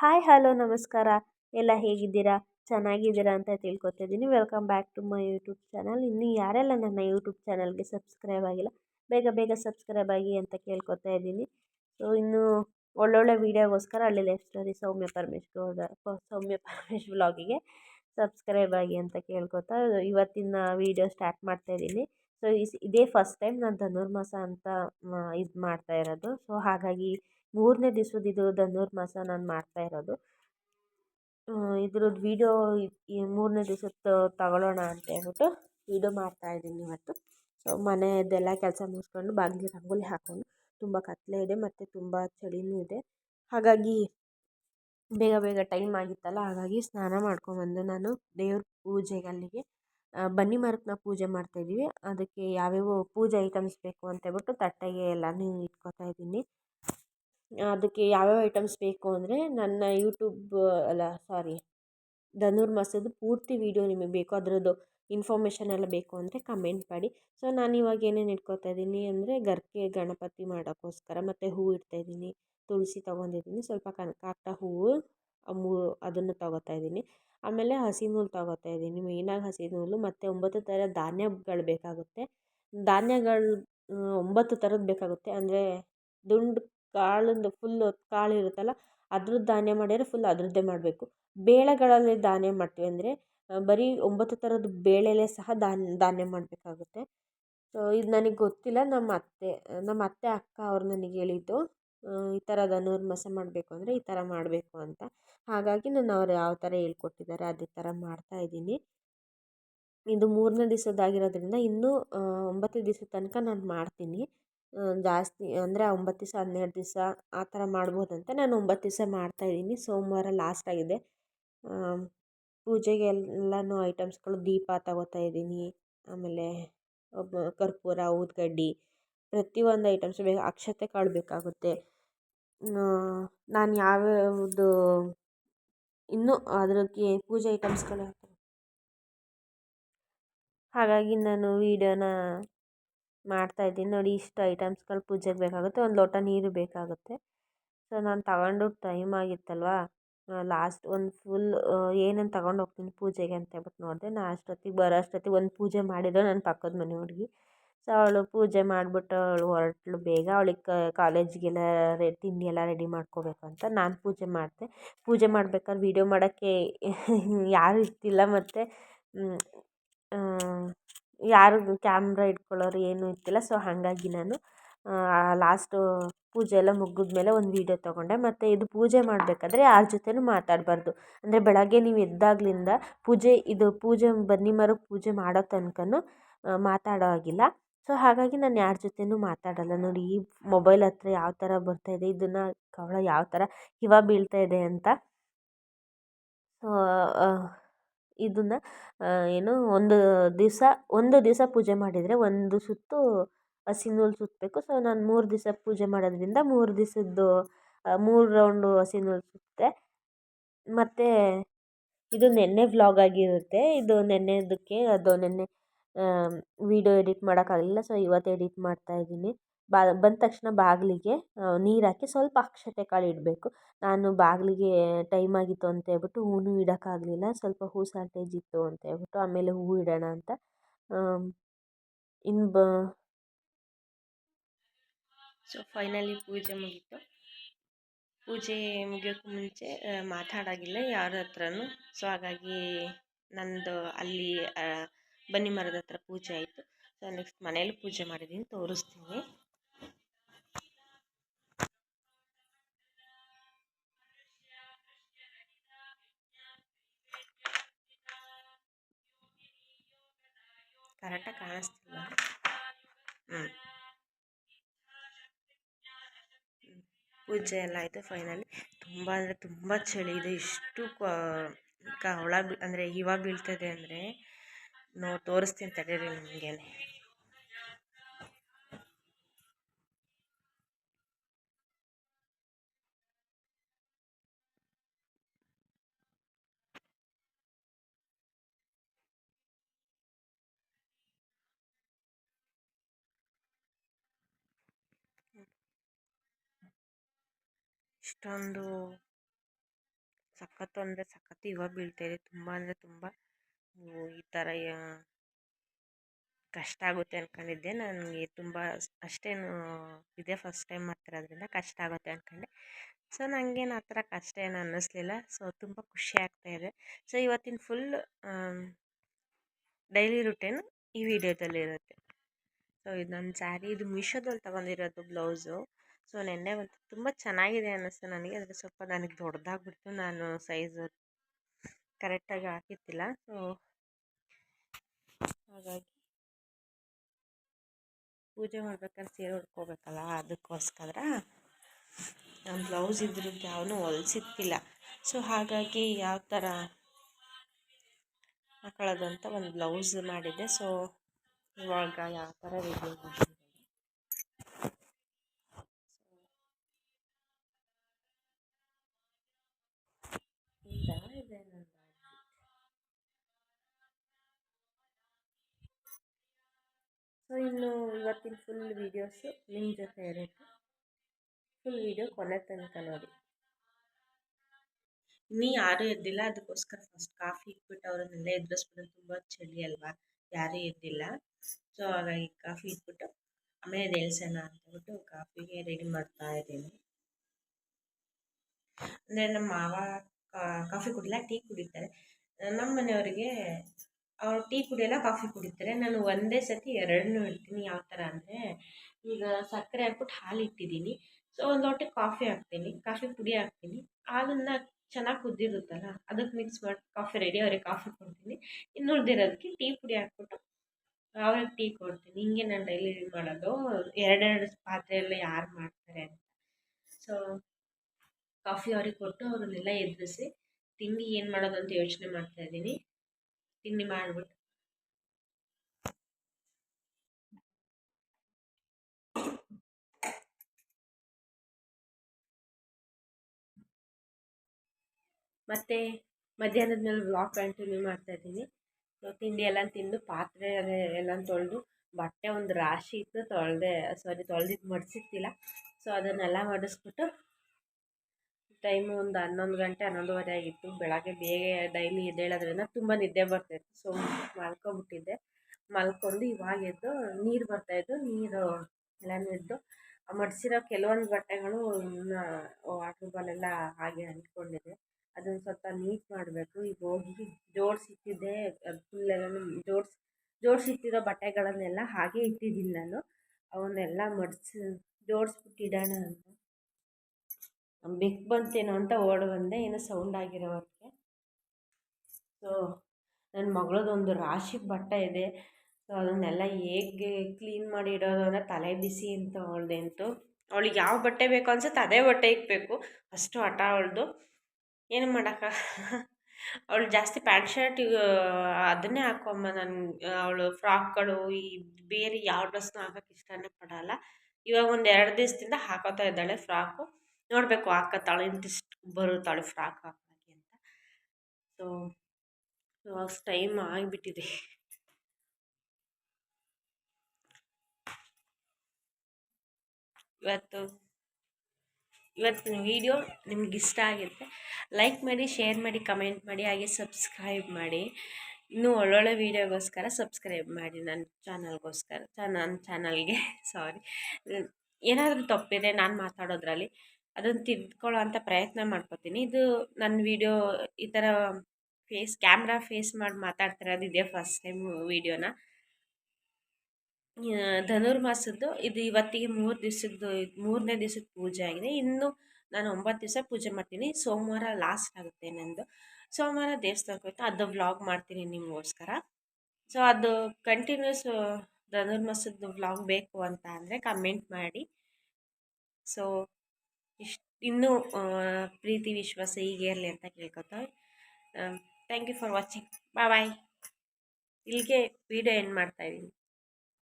Hi hello ನಮಸ್ಕಾರ. ಎಲ್ಲ ಹೇಗಿದ್ದೀರಾ? ಚೆನ್ನಾಗಿದ್ದೀರಾ ಅಂತ ತಿಳ್ಕೊತಿದ್ದೀನಿ. Welcome back to my YouTube channel ಇನ್ನು ಯಾರೆಲ್ಲ ನನ್ನ ಯೂಟ್ಯೂಬ್ ಚಾನಲ್ಗೆ ಸಬ್ಸ್ಕ್ರೈಬ್ ಆಗಿಲ್ಲ, ಬೇಗ ಬೇಗ ಸಬ್ಸ್ಕ್ರೈಬ್ ಆಗಿ ಅಂತ ಕೇಳ್ಕೊತಾ ಇದ್ದೀನಿ. ಸೊ ಇನ್ನು ಒಳ್ಳೊಳ್ಳೆ ವೀಡಿಯೋಗೋಸ್ಕರ ಹಳ್ಳಿ ಲೈಫ್ ಸ್ಟೋರಿ ಸೌಮ್ಯ ಪರಮೇಶ್ ಗೌಡ, ಸೌಮ್ಯ ಪರಮೇಶ್ ವ್ಲಾಗಿಗೆ ಸಬ್ಸ್ಕ್ರೈಬ್ ಆಗಿ ಅಂತ ಕೇಳ್ಕೊತಾ ಇವತ್ತಿನ ವೀಡಿಯೋ ಸ್ಟಾರ್ಟ್ ಮಾಡ್ತಾ ಇದ್ದೀನಿ. ಸೊ ಇದೇ ಫಸ್ಟ್ ಟೈಮ್ ನಾನು ಧನುರ್ಮಾಸ ಅಂತ ಇದು ಮಾಡ್ತಾ ಇರೋದು. ಸೊ ಹಾಗಾಗಿ ಮೂರನೇ ದಿವ್ಸದ ಇದು ಧನುರ್ಮಾಸ ನಾನು ಮಾಡ್ತಾ ಇರೋದು. ಇದ್ರದ್ದು ವೀಡಿಯೋ ಈ ಮೂರನೇ ದಿವ್ಸದ್ದು ತಗೊಳ್ಳೋಣ ಅಂತ ಹೇಳ್ಬಿಟ್ಟು ವೀಡಿಯೋ ಮಾಡ್ತಾಯಿದ್ದೀನಿ ಇವತ್ತು. ಸೊ ಮನೆಯದೆಲ್ಲ ಕೆಲಸ ಮುಗಿಸ್ಕೊಂಡು ಬಾಗಿಲಿಗೆ ರಂಗೋಲಿ ಹಾಕೊಂಡು ತುಂಬ ಕತ್ತಲೆ ಇದೆ ಮತ್ತು ತುಂಬ ಚಳಿನೂ ಇದೆ. ಹಾಗಾಗಿ ಬೇಗ ಬೇಗ ಟೈಮ್ ಆಗಿತ್ತಲ್ಲ, ಹಾಗಾಗಿ ಸ್ನಾನ ಮಾಡ್ಕೊಂಡ್ಬಂದು ನಾನು ದೇವ್ರ ಪೂಜೆಗೆ ಅಲ್ಲಿಗೆ ಬನ್ನಿ ಮರಕ್ಕೆ ಪೂಜೆ ಮಾಡ್ತಾಯಿದ್ದೀವಿ ಅದಕ್ಕೆ ಯಾವ್ಯಾವ ಪೂಜೆ ಐಟಮ್ಸ್ ಬೇಕು ಅಂತ ಹೇಳ್ಬಿಟ್ಟು ತಟ್ಟೆಗೆ ಎಲ್ಲನೂ ಇಟ್ಕೊತಾ ಇದ್ದೀನಿ. ಅದಕ್ಕೆ ಯಾವ್ಯಾವ ಐಟಮ್ಸ್ ಬೇಕು ಅಂದರೆ ನನ್ನ ಯೂಟ್ಯೂಬ್ ಅಲ್ಲ ಸಾರಿ ಧನುರ್ಮಾಸದ ಪೂರ್ತಿ ವೀಡಿಯೋ ನಿಮಗೆ ಬೇಕು. ಅದರದ್ದು ಇನ್ಫಾರ್ಮೇಷನ್ ಎಲ್ಲ ಬೇಕು ಅಂದರೆ ಕಮೆಂಟ್ ಮಾಡಿ. ಸೊ ನಾನು ಇವಾಗ ಏನೇನು ಇಟ್ಕೊತಾ ಇದ್ದೀನಿ ಅಂದರೆ ಗರ್ಕೆ ಗಣಪತಿ ಮಾಡೋಕ್ಕೋಸ್ಕರ ಮತ್ತು ಹೂವು ಇಡ್ತಾಯಿದ್ದೀನಿ ತುಳಸಿ ತೊಗೊಂಡಿದ್ದೀನಿ. ಸ್ವಲ್ಪ ಕನಕಾಕ್ತ ಹೂವು ಮೂ, ಅದನ್ನು ತೊಗೋತಾ ಇದ್ದೀನಿ. ಆಮೇಲೆ ಹಸಿ ನೂಲು ತೊಗೋತಾ ಇದ್ದೀನಿ. ಮೇಯ್ನಾಗಿ ಹಸಿ ನೂಲು ಮತ್ತು ಒಂಬತ್ತು ಥರ ಧಾನ್ಯಗಳು ಬೇಕಾಗುತ್ತೆ. ಧಾನ್ಯಗಳು ಒಂಬತ್ತು ಥರದ್ದು ಬೇಕಾಗುತ್ತೆ. ಅಂದರೆ ದುಂಡು ಕಾಳಿಂದು ಫುಲ್ಲು ಕಾಳು ಇರುತ್ತಲ್ಲ, ಅದ್ರದ್ದು ಧಾನ್ಯ ಮಾಡಿದರೆ ಫುಲ್ ಅದರದ್ದೇ ಮಾಡಬೇಕು. ಬೇಳೆಗಳಲ್ಲಿ ಧಾನ್ಯ ಮಾಡ್ತೀವಿ ಅಂದರೆ ಬರೀ ಒಂಬತ್ತು ಥರದ ಬೇಳೆಲೇ ಸಹ ಧಾನ್ಯ ಧಾನ್ಯ ಮಾಡಬೇಕಾಗುತ್ತೆ. ಸೊ ಇದು ನನಗೆ ಗೊತ್ತಿಲ್ಲ, ನಮ್ಮ ಅತ್ತೆ ನಮ್ಮ ಅತ್ತೆ ಅಕ್ಕ ಅವ್ರು ನನಗೆ ಹೇಳಿದ್ದು. ಈ ಥರ ಧನುರ್ಮಾಸ ಮಾಡಬೇಕು ಅಂದರೆ ಈ ಥರ ಮಾಡಬೇಕು ಅಂತ. ಹಾಗಾಗಿ ನಾನು ಅವ್ರು ಯಾವ ಥರ ಹೇಳ್ಕೊಟ್ಟಿದ್ದಾರೆ ಅದೇ ಥರ ಮಾಡ್ತಾ ಇದ್ದೀನಿ. ಇದು ಮೂರನೇ ದಿವಸದ್ದಾಗಿರೋದ್ರಿಂದ ಇನ್ನೂ ಒಂಬತ್ತು ದಿವಸದ ತನಕ ನಾನು ಮಾಡ್ತೀನಿ. ಜಾಸ್ತಿ ಅಂದರೆ ಒಂಬತ್ತು ದಿವಸ, ಹನ್ನೆರಡು ದಿವಸ ಆ ಥರ ಮಾಡ್ಬೋದಂತ ನಾನು ಒಂಬತ್ತು ದಿವಸ ಮಾಡ್ತಾಯಿದ್ದೀನಿ ಸೋಮವಾರ ಲಾಸ್ಟ್ ಆಗಿದೆ. ಪೂಜೆಗೆ ಎಲ್ಲನೂ ಐಟಮ್ಸ್ಗಳು ದೀಪ ತಗೋತಾ ಇದ್ದೀನಿ. ಆಮೇಲೆ ಕರ್ಪೂರ ಊದುಕಡ್ಡಿ ಪ್ರತಿಯೊಂದು ಐಟಮ್ಸ್ ಬೇಕು, ಅಕ್ಷತೆ ಕಾಳು ಬೇಕಾಗುತ್ತೆ. ನಾನು ಯಾವ್ಯಾವುದು ಇನ್ನೂ ಅದಕ್ಕೆ ಪೂಜೆ ಐಟಮ್ಸ್ಗಳು ಹಾಗಾಗಿ ನಾನು ವೀಡಿಯೋನ ಮಾಡ್ತಾಯಿದ್ದೀನಿ ನೋಡಿ ಇಷ್ಟು ಐಟಮ್ಸ್ಗಳು ಪೂಜೆಗೆ ಬೇಕಾಗುತ್ತೆ. ಒಂದು ಲೋಟ ನೀರು ಬೇಕಾಗುತ್ತೆ. ಸೊ, ನಾನು ತಗೊಂಡು ಟೈಮ್ ಆಗಿತ್ತಲ್ವಾ? ಲಾಸ್ಟ್ ಒಂದು ಫುಲ್ ಏನೇನು ತಗೊಂಡು ಹೋಗ್ತೀನಿ ಪೂಜೆಗೆ ಅಂತ ಹೇಳ್ಬಿಟ್ಟು ನೋಡಿದೆ. ನಾನು ಅಷ್ಟೊತ್ತಿಗೆ ಬರೋ ಅಷ್ಟೊತ್ತಿಗೆ ಒಂದು ಪೂಜೆ ಮಾಡಿದ್ರು ನನ್ನ ಪಕ್ಕದ ಮನೆ ಹುಡುಗಿ. ಸೊ, ಅವಳು ಪೂಜೆ ಮಾಡಿಬಿಟ್ಟು ಅವಳು ಹೊರಟ್ಳು ಬೇಗ. ಅವಳಿಗೆ ಕಾಲೇಜಿಗೆಲ್ಲ ರೆ ತಿಂಡಿ ಎಲ್ಲ ರೆಡಿ ಮಾಡ್ಕೋಬೇಕು ಅಂತ ನಾನು ಪೂಜೆ ಮಾಡಿದೆ. ಪೂಜೆ ಮಾಡ್ಬೇಕಾದ್ರೆ ವೀಡಿಯೋ ಮಾಡೋಕ್ಕೆ ಯಾರೂ ಇರ್ತಿಲ್ಲ ಮತ್ತು ಯಾರು ಕ್ಯಾಮ್ರಾ ಇಟ್ಕೊಳ್ಳೋರು ಏನೂ ಇರ್ತಿಲ್ಲ ಸೊ ಹಾಗಾಗಿ ನಾನು ಲಾಸ್ಟು ಪೂಜೆ ಎಲ್ಲ ಮುಗಿದ್ಮೇಲೆ ಒಂದು ವೀಡಿಯೋ ತೊಗೊಂಡೆ. ಮತ್ತು ಇದು ಪೂಜೆ ಮಾಡಬೇಕಾದ್ರೆ ಯಾರ ಜೊತೆಯೂ ಮಾತಾಡಬಾರ್ದು. ಅಂದರೆ ಬೆಳಗ್ಗೆ ನೀವು ಎದ್ದಾಗಲಿಂದ ಪೂಜೆ, ಇದು ಪೂಜೆ, ಬನ್ನಿ ಮರಕ್ಕೆ ಪೂಜೆ ಮಾಡೋ ತನಕನೂ ಮಾತಾಡೋ ಹಾಗಿಲ್ಲ. ಸೊ ಹಾಗಾಗಿ ನಾನು ಯಾರ ಜೊತೆಯೂ ಮಾತಾಡಲ್ಲ. ನೋಡಿ, ಈ ಮೊಬೈಲ್ ಹತ್ರ ಯಾವ ಥರ ಬರ್ತಾಯಿದೆ ಇದನ್ನು ಕವಳ ಯಾವ ಥರ ಹಿವ ಬೀಳ್ತಾ ಇದೆ ಅಂತ. ಇದನ್ನು ಏನು ಒಂದು ದಿವಸ ಒಂದು ದಿವಸ ಪೂಜೆ ಮಾಡಿದರೆ ಒಂದು ಸುತ್ತು ಹಸಿ ನೂಲು ಸುತ್ತಬೇಕು ಸೊ ನಾನು ಮೂರು ದಿವಸ ಪೂಜೆ ಮಾಡೋದ್ರಿಂದ ಮೂರು ದಿವಸದ್ದು ಮೂರು ರೌಂಡು ಹಸಿ ನೂಲು ಸುತ್ತೆ. ಮತ್ತು ಇದು ನೆನ್ನೆ ವ್ಲಾಗ್ ಆಗಿರುತ್ತೆ. ಇದು ನೆನ್ನೆದಕ್ಕೆ, ಅದು ನೆನ್ನೆ ವೀಡಿಯೋ ಎಡಿಟ್ ಮಾಡೋಕ್ಕಾಗಲಿಲ್ಲ. ಸೊ ಇವತ್ತು ಎಡಿಟ್ ಮಾಡ್ತಾಯಿದ್ದೀನಿ ಬಾ, ಬಂದ ತಕ್ಷಣ ಬಾಗಿಲಿಗೆ ನೀರು ಹಾಕಿ ಸ್ವಲ್ಪ ಅಕ್ಷತೆ ಕಾಳು ಇಡಬೇಕು. ನಾನು ಬಾಗಿಲಿಗೆ ಟೈಮ್ ಆಗಿತ್ತು ಅಂತ ಹೇಳ್ಬಿಟ್ಟು ಹೂನು ಇಡೋಕ್ಕಾಗಲಿಲ್ಲ ಸ್ವಲ್ಪ ಹೂ ಶಾರ್ಟೇಜ್ ಇತ್ತು ಅಂತ ಹೇಳ್ಬಿಟ್ಟು ಆಮೇಲೆ ಹೂ ಇಡೋಣ ಅಂತ. ಇನ್ನು ಬ ಸೊ ಫೈನಲಿ ಪೂಜೆ ಮುಗೀತು. ಪೂಜೆ ಮುಗಿಯೋಕ್ಕೂ ಮುಂಚೆ ಮಾತಾಡೋಂಗಿಲ್ಲ ಯಾರ ಹತ್ರನೂ. ಸೊ ಹಾಗಾಗಿ ನಂದು ಅಲ್ಲಿ ಬನ್ನಿ ಮರದ ಹತ್ರ ಪೂಜೆ ಆಯಿತು. ಸೊ ನೆಕ್ಸ್ಟ್ ಮನೇಲಿ ಪೂಜೆ ಮಾಡಿದ್ದೀನಿ ತೋರಿಸ್ತೀನಿ. ಕರೆಕ್ಟಾಗಿ ಕಾಣಿಸ್ತಿಲ್ಲ. ಹಾಂ ಪೂಜೆ ಎಲ್ಲ ಆಯಿತು ಫೈನಲಿ. ತುಂಬ ಅಂದರೆ ತುಂಬ ಚಳಿ ಇದೆ. ಇಷ್ಟು ಕವಳ ಅಂದರೆ ಇವಾಗ ಬೀಳ್ತದೆ ಅಂದರೆ ನೋ ತೋರಿಸ್ತೀನಿ ತಡೀರಿ ನಿಮಗೆ ಇಷ್ಟೊಂದು ಸಖತ್ತು ಅಂದರೆ ಸಖತ್ತು ಇವಾಗ ಬೀಳ್ತಾಯಿದೆ ತುಂಬ ಅಂದರೆ ತುಂಬ ಈ ಥರ ಕಷ್ಟ ಆಗುತ್ತೆ ಅಂದ್ಕೊಂಡಿದ್ದೆ ನನಗೆ ತುಂಬ ಅಷ್ಟೇನು ಇದೇ ಫಸ್ಟ್ ಟೈಮ್ ಮಾಡ್ತಿರೋದ್ರಿಂದ ಕಷ್ಟ ಆಗುತ್ತೆ ಅಂದ್ಕೊಂಡೆ ಸೊ ನನಗೇನು ಆ ಥರ ಕಷ್ಟ ಏನು ಅನ್ನಿಸ್ಲಿಲ್ಲ. ಸೊ ತುಂಬ ಖುಷಿ ಆಗ್ತಾಯಿದೆ ಸೊ ಇವತ್ತಿನ ಫುಲ್ ಡೈಲಿ ರುಟೀನ್ ಈ ವಿಡಿಯೋದಲ್ಲಿರುತ್ತೆ ಸೊ ಇದು ನನ್ನ ಸ್ಯಾರಿ ಇದು ಮೀಶೋದಲ್ಲಿ ತೊಗೊಂಡಿರೋದು ಬ್ಲೌಸು ಸೊ, ನೆನ್ನೆ ಒಂದು ತುಂಬ ಚೆನ್ನಾಗಿದೆ ಅನ್ನಿಸ್ತು ನನಗೆ. ಅದಕ್ಕೆ ಸ್ವಲ್ಪ ನನಗೆ ದೊಡ್ಡದಾಗ್ಬಿಡ್ತು ನಾನು ಸೈಜು ಕರೆಕ್ಟಾಗಿ ಹಾಕಿತ್ತಿಲ್ಲ ಸೊ, ಹಾಗಾಗಿ ಪೂಜೆ ಮಾಡ್ಬೇಕಾದ್ರೆ ಸೀರೆ ಉಟ್ಕೋಬೇಕಲ್ಲ ಅದಕ್ಕೋಸ್ಕರ ನಾನು ಬ್ಲೌಸ್ ಇದ್ರದ್ದು ಯಾವನು ಹೊಲ್ಸಿದ್ದಿಲ್ಲ ಸೊ, ಹಾಗಾಗಿ ಯಾವ ಥರ ಹಾಕೊಳ್ಳೋದು ಒಂದು ಬ್ಲೌಸ್ ಮಾಡಿದ್ದೆ. ಸೊ, ಇವಾಗ ಯಾವ ಥರ ರೆಡಿ ಮಾಡ್ತೀನಿ ಇದೆ ಸೊ ಇನ್ನು ಇವತ್ತಿನ ಫುಲ್ ವೀಡಿಯೋಸು ನಿಮ್ಮ ಜೊತೆ ಇರುತ್ತೆ ಫುಲ್ ವೀಡಿಯೋ ಕೊನೆ ತನಕ ನೋಡಿ. ಇನ್ನೂ ಯಾರು ಎದ್ದಿಲ್ಲ ಅದಕ್ಕೋಸ್ಕರ ಫಸ್ಟ್ ಕಾಫಿ ಇಟ್ಬಿಟ್ಟು ಅವರನ್ನೆಲ್ಲ ಎದುರಿಸ್ಬಿಟ್ಟು ತುಂಬ ಚಳಿ ಅಲ್ವಾ? ಯಾರೂ ಎದ್ದಿಲ್ಲ. ಸೊ ಹಾಗಾಗಿ ಕಾಫಿ ಇಟ್ಬಿಟ್ಟು ಆಮೇಲೆ ಎಳ್ಸೋಣ ಅಂತಬಿಟ್ಟು ಕಾಫಿಗೆ ರೆಡಿ ಮಾಡ್ತಾ ಇದ್ದೀನಿ. ಅಂದರೆ ನಮ್ಮ ಮಾವ ಕಾಫಿ ಕುಡಿಲ್ಲ, ಟೀ ಕುಡಿತಾರೆ. ನಮ್ಮ ಮನೆಯವರಿಗೆ ಅವ್ರು ಟೀ ಕುಡಿಯಲ್ಲ, ಕಾಫಿ ಕುಡಿತಾರೆ. ನಾನು ಒಂದೇ ಸತಿ ಎರಡನ್ನೂ ಇಡ್ತೀನಿ ಯಾವ ಥರ ಅಂದರೆ, ಈಗ ಸಕ್ಕರೆ ಹಾಕ್ಬಿಟ್ಟು ಹಾಲು ಇಟ್ಟಿದ್ದೀನಿ. ಸೊ, ಒಂದು ಲೋಟ ಕಾಫಿ ಹಾಕ್ತೀನಿ, ಕಾಫಿ ಪುಡಿ ಹಾಕ್ತೀನಿ. ಹಾಲನ್ನು ಚೆನ್ನಾಗಿ ಕುದ್ದಿರುತ್ತಲ್ಲ, ಅದಕ್ಕೆ ಮಿಕ್ಸ್ ಮಾಡಿ ಕಾಫಿ ರೆಡಿ ಅವ್ರಿಗೆ ಕಾಫಿ ಕೊಡ್ತೀನಿ. ಇನ್ನು ಉಳಿದಿರೋದಕ್ಕೆ ಟೀ ಪುಡಿ ಹಾಕ್ಬಿಟ್ಟು ಅವ್ರಿಗೆ ಟೀ ಕೊಡ್ತೀನಿ. ಹಿಂಗೆ ನಾನು ಡೈಲಿ ಮಾಡೋದು. ಎರಡೆರಡು ಪಾತ್ರೆಯಲ್ಲಿ ಯಾರು ಮಾಡ್ತಾರೆ ಅಂತ. ಸೊ ಕಾಫಿ ಅವ್ರಿಗೆ ಕೊಟ್ಟು ಅವ್ರನ್ನೆಲ್ಲ ಎದುರಿಸಿ ತಿಂಡಿ ಏನು ಮಾಡೋದು ಅಂತ ಯೋಚನೆ ಮಾಡ್ತಾ ಇದ್ದೀನಿ. ತಿಂಡಿ ಮಾಡಿಬಿಟ್ಟು. ಮತ್ತು ಮಧ್ಯಾಹ್ನದ ಮೇಲೆ ವ್ಲಾಗ್ ಕಂಟಿನ್ಯೂ ಮಾಡ್ತಾ ಇದ್ದೀನಿ. ತಿಂಡಿ ಎಲ್ಲ ತಿಂದು ಪಾತ್ರೆ ಎಲ್ಲ ತೊಳೆದು ಬಟ್ಟೆ ಒಂದು ರಾಶಿ ಇತ್ತು, ತೊಳೆದೆ ಸಾರಿ ತೊಳೆದಿದ್ದು ಮಡಿಸಿರ್ತಿಲ್ಲ. ಸೊ ಅದನ್ನೆಲ್ಲ ಮಡಿಸ್ಬಿಟ್ಟು ಟೈಮು ಒಂದು ಹನ್ನೊಂದು ಗಂಟೆ, ಹನ್ನೊಂದುವರೆ ಆಗಿತ್ತು. ಬೆಳಗ್ಗೆ ಬೇಗ ಡೈಲಿ ಎದ್ದೇಳೋದ್ರಿಂದ ತುಂಬ ನಿದ್ದೆ ಬರ್ತಾಯಿತ್ತು ಸೊ ಮಲ್ಕೊಬಿಟ್ಟಿದ್ದೆ. ಮಲ್ಕೊಂಡು ಇವಾಗ ಎದ್ದು ನೀರು ಬರ್ತಾಯಿದ್ದು ನೀರು ಎಲ್ಲನೂ ಎದ್ದು ಮಡಿಸಿರೋ ಕೆಲವೊಂದು ಬಟ್ಟೆಗಳು ಇನ್ನು ವಾಟ್ರ್ ಬಾಲೆಲ್ಲ ಹಾಗೆ ಅಂಟ್ಕೊಂಡಿದೆ ಅದನ್ನು ಸ್ವಲ್ಪ ನೀಟ್ ಮಾಡಬೇಕು. ಈಗ ಹೋಗಿ ಜೋಡಿಸಿಟ್ಟಿದ್ದೆ ಎಲ್ಲ ಜೋಡಿಸಿ ಜೋಡಿಸಿಟ್ಟಿರೋ ಬಟ್ಟೆಗಳನ್ನೆಲ್ಲ ಹಾಗೆ ಇಟ್ಟಿದ್ದೀನಿ ನಾನು. ಅವನ್ನೆಲ್ಲ ಮಡಿಸಿ ಜೋಡಿಸ್ಬಿಟ್ಟು ಇಡೋಣ ಅಂತ. ಬೆಕ್ಕು ಬಂತೇನೋ ಅಂತ ಓಡಿ ಬಂದೆ, ಏನೋ ಸೌಂಡ್ ಆಗಿರೋ ಹೊತ್ತಿಗೆ ಸೊ ನನ್ನ ಮಗಳದೊಂದು ರಾಶಿ ಬಟ್ಟೆ ಇದೆ. ಸೊ ಅದನ್ನೆಲ್ಲ ಹೇಗೆ ಕ್ಲೀನ್ ಮಾಡಿ ಇಡೋದು ಅಂದರೆ ತಲೆ ಬಿಸಿ ಅಂತ ಅವಳ್ದೆ ಅಂತು ಅವಳಿಗೆ ಯಾವ ಬಟ್ಟೆ ಬೇಕು ಅನ್ಸುತ್ತೆ ಅದೇ ಬಟ್ಟೆ ಇಕ್ಬೇಕು. ಅಷ್ಟು ಹಠ ಅವಳದು. ಏನು ಮಾಡೋಕ್ಕ? ಅವಳು ಜಾಸ್ತಿ ಪ್ಯಾಂಟ್ ಶರ್ಟ್ ಅದನ್ನೇ ಹಾಕೊಂಬ ನಾನು, ಅವಳು ಫ್ರಾಕ್ಗಳು, ಈ ಬೇರೆ ಯಾವ ಡ್ರೆಸ್ನ ಹಾಕೋಕ್ಕೆ ಇಷ್ಟನೇ ಪಡೋಲ್ಲ. ಇವಾಗ ಒಂದು ಎರಡು ದಿವಸದಿಂದ ಹಾಕೋತಾ ಇದ್ದಾಳೆ ಫ್ರಾಕು. ನೋಡಬೇಕು ಹಾಕತ್ತಾಳೆ ಇಂಟ್ರೆಸ್ಟ್ ಬರುತ್ತಾಳೆ ಫ್ರಾಕ್ ಹಾಕೋಕ್ಕೆ ಅಂತ. ಸೊ ಇವಾಗ ಟೈಮ್ ಆಗಿಬಿಟ್ಟಿದೆ. ಇವತ್ತು ಇವತ್ತಿನ ವಿಡಿಯೋ ನಿಮ್ಗೆ ಇಷ್ಟ ಆಗಿರುತ್ತೆ. ಲೈಕ್ ಮಾಡಿ ಶೇರ್ ಮಾಡಿ ಕಮೆಂಟ್ ಮಾಡಿ, ಹಾಗೆ ಸಬ್ಸ್ಕ್ರೈಬ್ ಮಾಡಿ. ಇನ್ನೂ ಒಳ್ಳೊಳ್ಳೆ ವೀಡಿಯೋಗೋಸ್ಕರ ಸಬ್ಸ್ಕ್ರೈಬ್ ಮಾಡಿ ನನ್ನ ಚಾನಲ್ಗೋಸ್ಕರ ನನ್ನ ಚಾನಲ್ಗೆ ಸಾರಿ ಏನಾದರೂ ತಪ್ಪಿದೆ ನಾನು ಮಾತಾಡೋದ್ರಲ್ಲಿ ಅದನ್ನು ತಿದ್ಕೊಳ್ಳೋ ಅಂತ ಪ್ರಯತ್ನ ಮಾಡ್ಕೋತೀನಿ. ಇದು ನನ್ನ ವಿಡಿಯೋ ಈ ಥರ ಫೇಸ್, ಕ್ಯಾಮ್ರಾ ಫೇಸ್ ಮಾಡಿ ಮಾತಾಡ್ತಿರೋದು ಇದೇ ಫಸ್ಟ್ ಟೈಮ್ ವೀಡಿಯೋನ. ಧನುರ್ಮಾಸದ್ದು ಇದು ಇವತ್ತಿಗೆ ಮೂರು ದಿವಸದ್ದು, ಮೂರನೇ ದಿವಸದ ಪೂಜೆ ಆಗಿದೆ. ಇನ್ನು ನಾನು ಒಂಬತ್ತು ದಿವಸ ಪೂಜೆ ಮಾಡ್ತೀನಿ. ಸೋಮವಾರ ಲಾಸ್ಟ್ ಆಗುತ್ತೆ ನಂದು. ಸೋಮವಾರ ದೇವಸ್ಥಾನಕ್ಕೆ ಹೋಯ್ತು. ಅದು ವ್ಲಾಗ್ ಮಾಡ್ತೀನಿ ನಿಮಗೋಸ್ಕರ. ಸೊ ಅದು ಕಂಟಿನ್ಯೂಸ್ ಧನುರ್ಮಾಸದ್ದು ವ್ಲಾಗ್ ಬೇಕು ಅಂತ ಅಂದರೆ ಕಮೆಂಟ್ ಮಾಡಿ. ಸೊ ಇಷ್ಟು ಇನ್ನೂ ಪ್ರೀತಿ, ವಿಶ್ವಾಸ ಹೀಗೆ ಇರಲಿ ಅಂತ ಕೇಳ್ಕೊತಾ. Thank you for watching bye bye ಇಲ್ಲಿಗೆ ವಿಡಿಯೋ ಎಂಡ್ ಮಾಡ್ತಾಯಿದ್ದೀನಿ